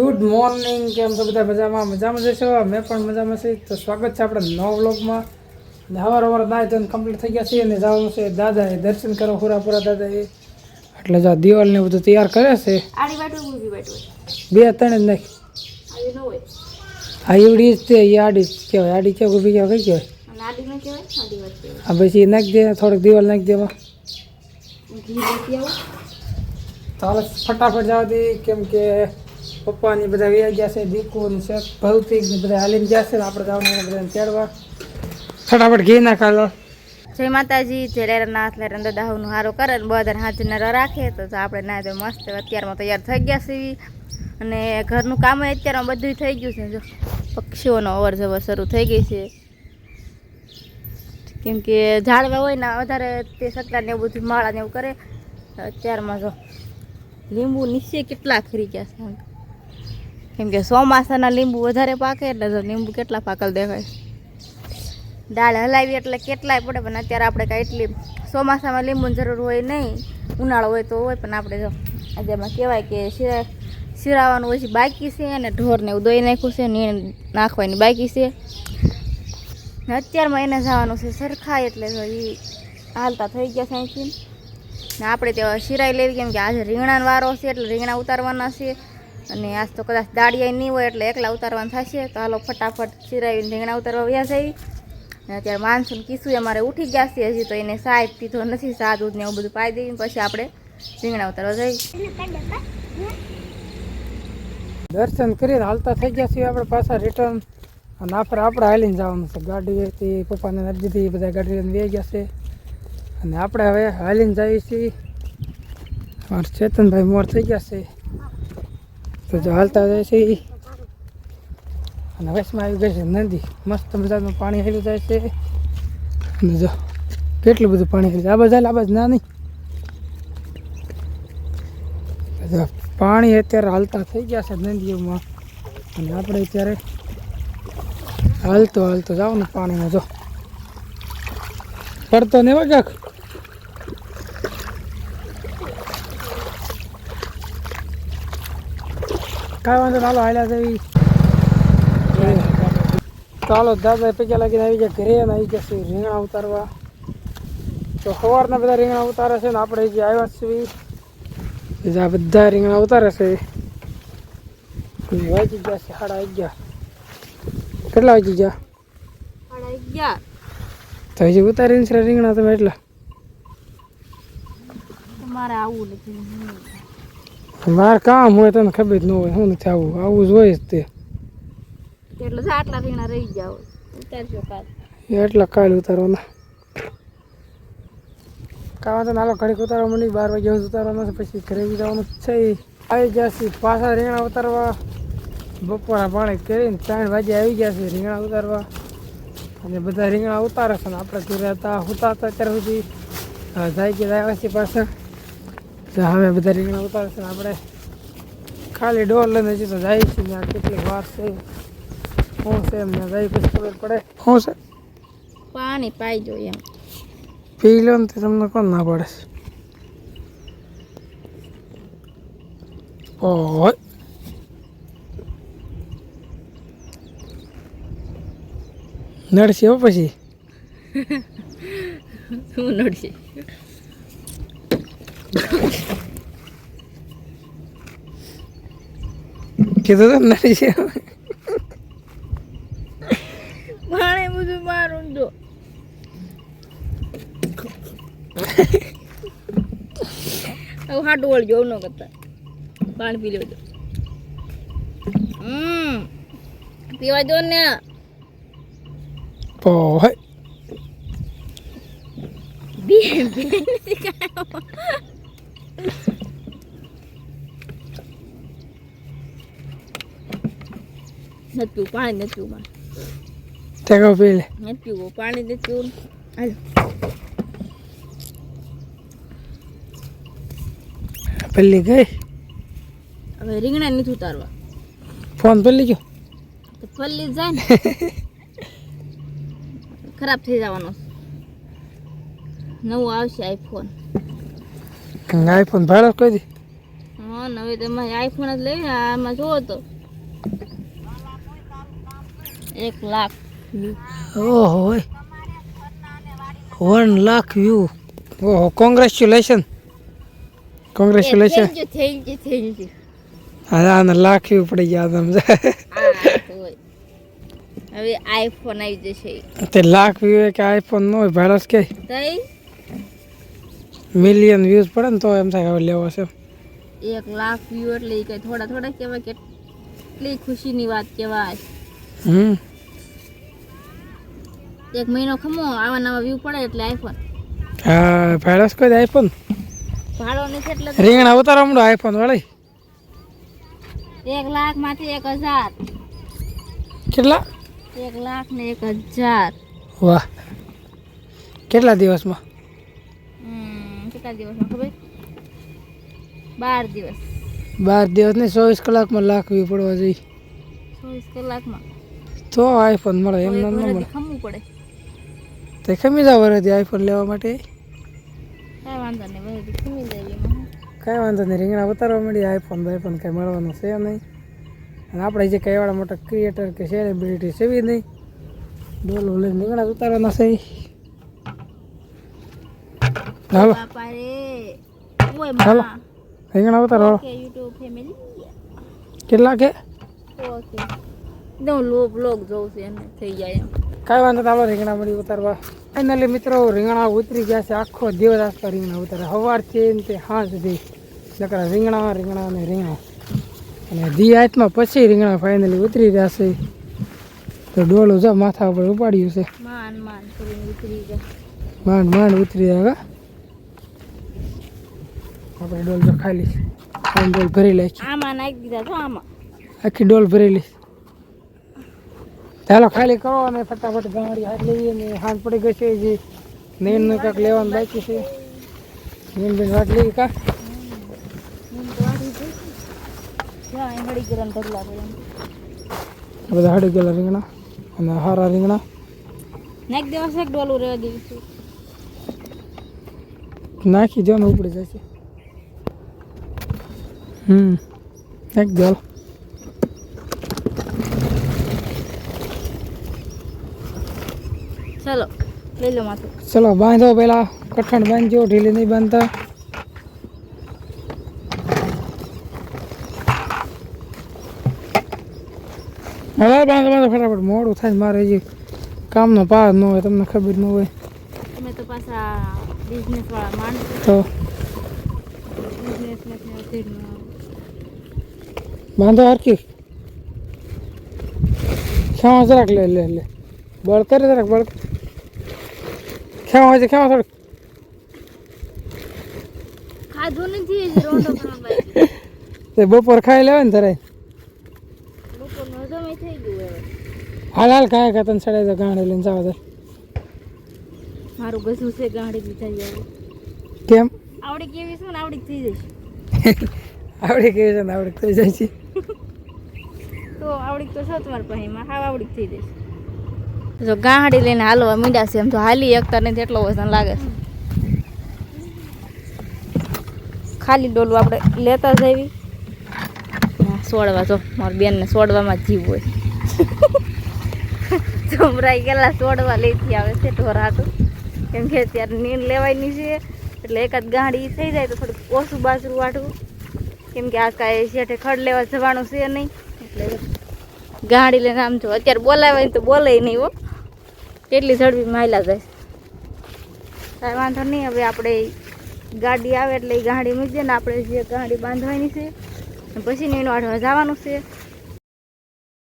Good morning કેમ છો બધા મજામાં? મજામાં જશો મેં પણ મજામાં છીએ તો સ્વાગત છે આપણે નવ વ્લોગમાં. હવાર સવાર દાય ધોઈને કમ્પ્લીટ થઈ ગયા છે અને જવાનું છે દાદાએ દર્શન કરો પૂરા દાદાએ. એટલે જો દિવાલ ને બધું તૈયાર કરે છે. બે ત્રણ જ નાખી. આ એવડી જ તે એ આડી જ કહેવાય. આડી કેવું ઊભી કહેવાય કઈ કહેવાય. આ પછી એ નાખી દે થોડીક દિવાલ નાખી દેવા. તો હાલો ફટાફટ જવા દે કેમ કે પપ્પાની બધા વ્યા ગયા છે દીકુ ને શેખ ભૌતિક ને બધા હાલીને ગયા છે ને આપણે જવાનું બધાને તેડવા. ફટાફટ ઘી નાખાલો. જય માતાજી, જય રેરનાથ લેરન દાદાનું હારો કરે ને હાથ હાજર રાખે, તો આપણે ના તો મસ્ત અત્યારમાં તૈયાર થઈ ગયા છે અને ઘરનું કામ અત્યારમાં બધું થઈ ગયું છે, જો. પક્ષીઓનો અવર જવર શરૂ થઈ ગઈ છે. કેમ કે ઝાડવા હોય ને વધારે તે સકડા ને એવું બધું માળા ને એવું કરે. અત્યારમાં જો લીંબુ નીચે કેટલા ખરી ગયા છે. કેમ કે ચોમાસાના લીંબુ વધારે પાકે એટલે લીંબુ કેટલા પાકલ દેખાય. દાળ હલાવી એટલે કેટલાય પડે, પણ અત્યારે આપણે કાંઈ એટલી ચોમાસામાં લીંબુની જરૂર હોય નહીં. ઉનાળો હોય તો હોય, પણ આપણે જો આજે એમાં કહેવાય કે શિરા શિરાવાનું પછી બાકી છે અને ઢોરને એવું દોઈ નાખ્યું છે, નીણ નાખવાની બાકી છે. અત્યારમાં એને જવાનું છે સરખાય એટલે જો એ હાલતા થઈ ગયા છે ને આપણે ત્યાં શિરાઈ લેવી, કેમ કે આજે રીંગણાનો વારો છે, એટલે રીંગણા ઉતારવાના છે. અને આજ તો કદાચ દાળિયા નહીં હોય એટલે એકલા ઉતારવાનું થશે. તો હાલો ફટાફટ ચીરાવીને રીંગણા ઉતારવા વ્યા જઈ અને અત્યારે માનસૂન કીસું અમારે ઉઠી ગયા છે હજી તો એને સાહેબ પીધો નથી સા દૂધ ને એવું બધું પાઈ દઈએ પછી આપણે રીંગણા ઉતારવા જઈ દર્શન કરીને હાલતા થઈ ગયા છીએ આપણે પાછા રિટર્ન અને આપણે આપણે હાલીને જવાનું છે. ગાડી હતી, પપ્પાને દીધી બધા ગાડી લઈને વહી ગયા છે. અને આપણે હવે હાલીને જઈએ છીએ. મારે ચેતનભાઈ મોર થઈ ગયા છે. તો જો હાલતા જાય છે અને વચમાં આવી ગઈ છે નદી. મસ્ત મજાનું પાણી હેલું જાય છે. અને જો કેટલું બધું પાણી હેલું આ બધા આ બાજુ ના નહીં પાણી અત્યારે હાલતા થઈ ગયા છે નદીઓમાં. અને આપણે અત્યારે હાલતો હાલતો ને પાણીમાં, જો. પડતો ને વગાક કાંઈ વાંધો ચાલો હાલ્યા જવી ચાલો દાદા પૈસા લાગીને આવી ગયા ઘરે અને આવી છે રીંગણા ઉતારવા. તો સવારના બધા રીંગણા ઉતારે છે ને આપણે જે આવ્યા છીએ બીજા બધા રીંગણા ઉતારે છે વાગી ગયા છે સાડા અગિયાર. કેટલા વાગી ગયા? સાડા અગિયાર. તો હજી ઉતારીને છે રીંગણા તમે એટલા? તમારે આવું નથી મારે કામ હોય તને ખબર જ ન હોય શું નથી આવું આવું જ હોય જ તે. એટલે આટલા રીંગણા રહી જાવ ઉતારજો કાલ. એટલા કાલ ઉતારવાના કાવા તો નાલો ઘડીક ઉતારવા મળી બાર વાગ્યા સુધી ઉતારવાના છે પછી ઘરે બી જવાનું છે. આવી ગયા છે પાછા રીંગણા ઉતારવા. બપોરા પાણી કરીને ત્રણ વાગે આવી ગયા છે રીંગણા ઉતારવા. અને બધા રીંગણા ઉતારે છે ને આપણે ઘરે હતા ઉતારતા અત્યાર સુધી જાય કે આવ્યા છે પાછા. તો હવે બધા રીંગણા ઉતારે છે આપણે ખાલી ડોર લઈને હજી તો જાય છે ત્યાં કેટલી વાર છે. શું છે એમને જાય પછી ખબર પડે. શું છે? પાણી પાઈ જોઈએ એમ. પી લો ને તો તમને કોણ ના પડે? ઓય નડશે હો પછી. શું નડશે? કીધું તો છે. પાણી બધું મારું જો. હવે હાટું વળ જોવું ન કરતા. પાણી પી લેજો હમ. પીવા દો ને. ઓય બે બે. નથી પીવું પાણી નથી પીવું મારે. પી લે નથી પીવું પાણી નથી પીવું. હાલો. પેલી ગઈ? હવે રીંગણા નથી ઉતારવા. ફોન પેલી ગયો? તો પલ્લી જાય ને. ખરાબ થઈ જવાનો. નવું આવશે આઈફોન આઈફોન ભાડો કહી દી હા ને હવે તમે આઈફોન જ લઈને આમાં જોવો તો. એક લાખ ઓહો વન લાખ વ્યૂ ઓહો congratulation congratulation thank you thank you હા આને લાખ વ્યૂ પડી ગયા તમને હવે આઈફોન આવી જશે. તે લાખ વ્યૂ કે આઈફોન ન હોય ભાડસ કે. તઈ? મિલિયન વ્યૂઝ પડે ને તો એમ થાય હવે લેવો છે. એક લાખ વ્યૂ એટલે એ કઈ થોડા થોડા કહેવાય કેટલી ખુશીની વાત કહેવાય. હમ. એક મહિનો ખમો આવા નવા વ્યૂ પડે એટલે આઈફોન હા ભાડસ કોઈ આઈફોન ભાડો નથી એટલે રીંગણા ઉતારો હમણાં આઈફોન વાળી? એક લાખમાંથી એક હજાર. કેટલા? એક લાખ ને એક હજાર. વાહ. કેટલા દિવસમાં? કેટલા દિવસમાં ખબર? બાર દિવસ. બાર દિવસ નહીં ચોવીસ કલાકમાં લાખ વ્યૂ પડવા જોઈએ. ચોવીસ કલાકમાં? તો આઈફોન મળે એમ ન મળે. ખમવું પડે. તે ખમી જાવ વરદી આઈફોન લેવા માટે? કાંઈ વાંધો નહીં વરસથી ખમી જાય કાંઈ વાંધો નહીં રીંગણા ઉતારવા મળી આઈફોન બાઈફોન કાંઈ મળવાનું છે નહીં. અને આપણે જે કાંઈ મોટા ક્રિએટર કે સેલિબ્રિટી છે બી નહીં. ડોલ લઈને રીંગણા ઉતારવાના છે. હાલો. હાલો. રીંગણા ઉતારો ઓકે કેટલા કે? છું કાંઈ વાંધો ચાલો રીંગણા મળી ઉતારવા. ફાઇનલી મિત્રો રીંગણા ઉતરી ગયા છે આખો દિવસ આખો રીંગણા ઉતારે. સવારથી ને તે હા સુધી નકરા રીંગણા રીંગણા અને રીંગણા. અને દી હાથમાં પછી રીંગણા ફાઇનલી ઉતરી રહ્યા છે. તો ડોલું જો માથા ઉપર ઉપાડ્યું છે. માન માન ઉતરી જાય માંડ માંડ ઉતરી હવે. આપણે ડોલ જો ખાઈ આમ ડોલ ભરી લઈશ આમાં નાખી દીધા તો આમાં? આખી ડોલ ભરેલી ચાલો ખાલી કરો અને ફટાફટ ગાડી હાથ લઈએ ને હાથ પડી ગઈ છે જે નેનનું કાંક લેવાનું બાકી છે. નેન બેન વાટ લઈ કા? તો વાળી જઈશ જ્યાં અહીં હળી ગરમ ઢગલા પડે આ બધા હડી ગયેલા રીંગણા અને હારા રીંગણા. નાખી દેવા છે ડોલું રહેવા દેવી નાખી જો ને ઉપડી જશે. હમ એક હાલો. ચલો લઈ લો માથું. ચલો બાંધો પેલા. કઠણ બાંધજો ઢીલી નહીં બાંધતા. હવે બાંધો બાંધો ફટાફટ. મોડું થાય મારે હજી કામનો પાર ન હોય તમને ખબર ન હોય. તો પાછા બિઝનેસ વાળા માણસ તો? બાંધો હરકી. ખેવા જરાક લે લે લે. બળ કરે જરાક બળ ખેવા હોય છે ખેવા થોડુંક. ખાધું નથી રોંઢો કરવા તે બપોર ખાઈ લેવાય ને થઈ ગયો હાલ હાલ ખાય ખાતા ને સડે તો ગાંડે લઈને જાવ દે. મારું ગજું છે ગાડી બીજા જાય. કેમ? આવડી કેવી છે ને આવડી થઈ જશે આવડી કેવી છે ને આવડી થઈ જાય છે? તો આવડી તો છો તમારી પાસે એમાં હાવ આવડી થઈ જશે જો ગાડી લઈને હાલવા મીંડા છે એમ તો હાલી એકતા નથી એટલો વજન લાગે છે. ખાલી ડોલું આપણે લેતા ના, સોડવા જો મારી બેનને સોડવામાં જીવ હોય. જમરાઈ ગયેલા સોડવા લેતી આવે છે ઢોરાટું કેમ કે અત્યારે નીંદ લેવાની છે, એટલે એકાદ ગાડી થઈ જાય તો થોડુંક ઓછું બાજરું વાટવું કેમ કે આ કાંઈ શેઠે ખડ લેવા જવાનું છે નહીં, એટલે ગાડી લઈને આમ જો, અત્યારે બોલાવે તો બોલે નહીં હો. કેટલી ઝડપી માયલા જાય. કાંઈ વાંધો નહીં, હવે આપણે ગાડી આવે એટલે એ ગાડી મૂકી ને આપણે જે ગાડી બાંધવાની છે, પછી નીનો આઠવા જવાનું છે.